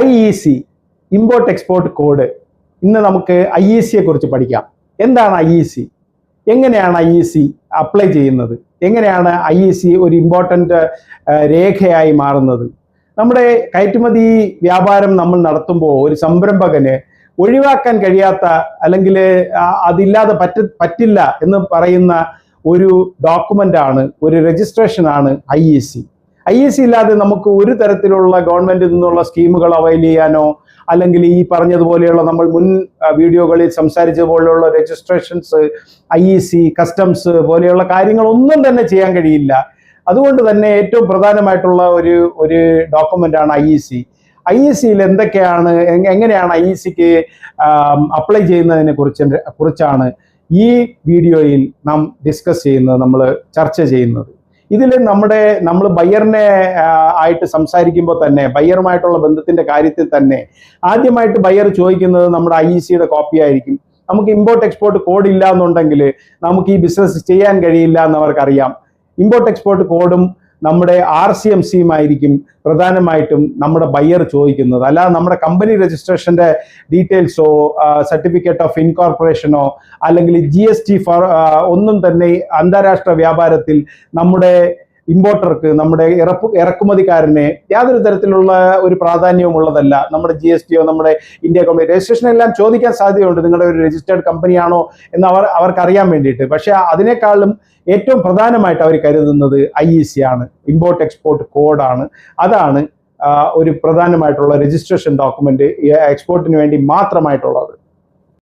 I E C import export code ഇന്ന് നമുക്ക് I E സിയെ കുറിച്ച് പഠിക്കാം. എന്താണ് ഐ ഇ സി എങ്ങനെയാണ് ഐ ഇ സി അപ്ലൈ ചെയ്യുന്നത്? എങ്ങനെയാണ് ഐ ഇ സി ഒരു ഇമ്പോർട്ടന്റ് രേഖയായി മാറുന്നത്? നമ്മുടെ കയറ്റുമതി വ്യാപാരം നമ്മൾ നടത്തുമ്പോൾ ഒരു സംരംഭകന് ഒഴിവാക്കാൻ കഴിയാത്ത അല്ലെങ്കിൽ അതില്ലാതെ പറ്റ പറ്റില്ല എന്ന് പറയുന്ന ഒരു ഡോക്യുമെന്റ് ആണ് ഒരു രജിസ്ട്രേഷൻ ആണ് I E C I S C ഇല്ലാതെ നമുക്ക് ഒരു തരത്തിലുള്ള ഗവൺമെന്റിൽ നിന്നുള്ള സ്കീമുകൾ അവൈൽ ചെയ്യാനോ അല്ലെങ്കിൽ ഈ പറഞ്ഞതുപോലെയുള്ള നമ്മൾ മുൻ വീഡിയോകളിൽ സംസാരിച്ചതുപോലെയുള്ള registrations I E C customs പോലെയുള്ള കാര്യങ്ങളൊന്നും തന്നെ ചെയ്യാൻ കഴിയില്ല. അതുകൊണ്ട് തന്നെ ഏറ്റവും പ്രധാനമായിട്ടുള്ള ഒരു ഒരു ഡോക്യുമെന്റ് ആണ് I E C I E സിയിൽ എന്തൊക്കെയാണ് എങ്ങനെയാണ് ഐ ഇ സിക്ക് അപ്ലൈ ചെയ്യുന്നതിനെ കുറിച്ച് കുറിച്ചാണ് ഈ വീഡിയോയിൽ നാം ഡിസ്കസ് ചെയ്യുന്നത് നമ്മൾ ചർച്ച ചെയ്യുന്നത്. ഇതിൽ നമ്മുടെ നമ്മൾ ബയ്യറിനെ ആയിട്ട് സംസാരിക്കുമ്പോൾ തന്നെ ബയ്യറുമായിട്ടുള്ള ബന്ധത്തിന്റെ കാര്യത്തിൽ തന്നെ ആദ്യമായിട്ട് ബയ്യർ ചോദിക്കുന്നത് നമ്മുടെ ഐ ഇ സിയുടെ കോപ്പി ആയിരിക്കും. നമുക്ക് ഇമ്പോർട്ട് എക്സ്പോർട്ട് കോഡ് ഇല്ല എന്നുണ്ടെങ്കിൽ നമുക്ക് ഈ ബിസിനസ് ചെയ്യാൻ കഴിയില്ല എന്ന് അവർക്കറിയാം. ഇമ്പോർട്ട് എക്സ്പോർട്ട് കോഡും നമ്മുടെ ആർ സി എം സിയും ആയിരിക്കും പ്രധാനമായിട്ടും നമ്മുടെ ബയ്യർ ചോദിക്കുന്നത്. അല്ലാതെ നമ്മുടെ കമ്പനി രജിസ്ട്രേഷന്റെ ഡീറ്റെയിൽസോ സർട്ടിഫിക്കറ്റ് ഓഫ് ഇൻകോർപ്പറേഷനോ അല്ലെങ്കിൽ ജി എസ് ടി ഒന്നും തന്നെ അന്താരാഷ്ട്ര വ്യാപാരത്തിൽ നമ്മുടെ ഇമ്പോർട്ടർക്ക് നമ്മുടെ ഇറപ്പ് ഇറക്കുമതിക്കാരന് യാതൊരു തരത്തിലുള്ള ഒരു പ്രാധാന്യവും ഉള്ളതല്ല. നമ്മുടെ ജി എസ് ടിയോ നമ്മുടെ ഇന്ത്യ കമ്പനി രജിസ്ട്രേഷൻ എല്ലാം ചോദിക്കാൻ സാധ്യതയുണ്ട്. നിങ്ങളുടെ ഒരു രജിസ്റ്റേർഡ് കമ്പനിയാണോ എന്ന് അവർ അവർക്കറിയാൻ വേണ്ടിയിട്ട്. പക്ഷെ അതിനേക്കാളും ഏറ്റവും പ്രധാനമായിട്ട് അവർ കരുതുന്നത് ഐ ഇ സി ആണ്. ഇമ്പോർട്ട് എക്സ്പോർട്ട് കോഡാണ് അതാണ് ഒരു പ്രധാനമായിട്ടുള്ള രജിസ്ട്രേഷൻ ഡോക്യുമെന്റ് എക്സ്പോർട്ടിന് വേണ്ടി മാത്രമായിട്ടുള്ളത്.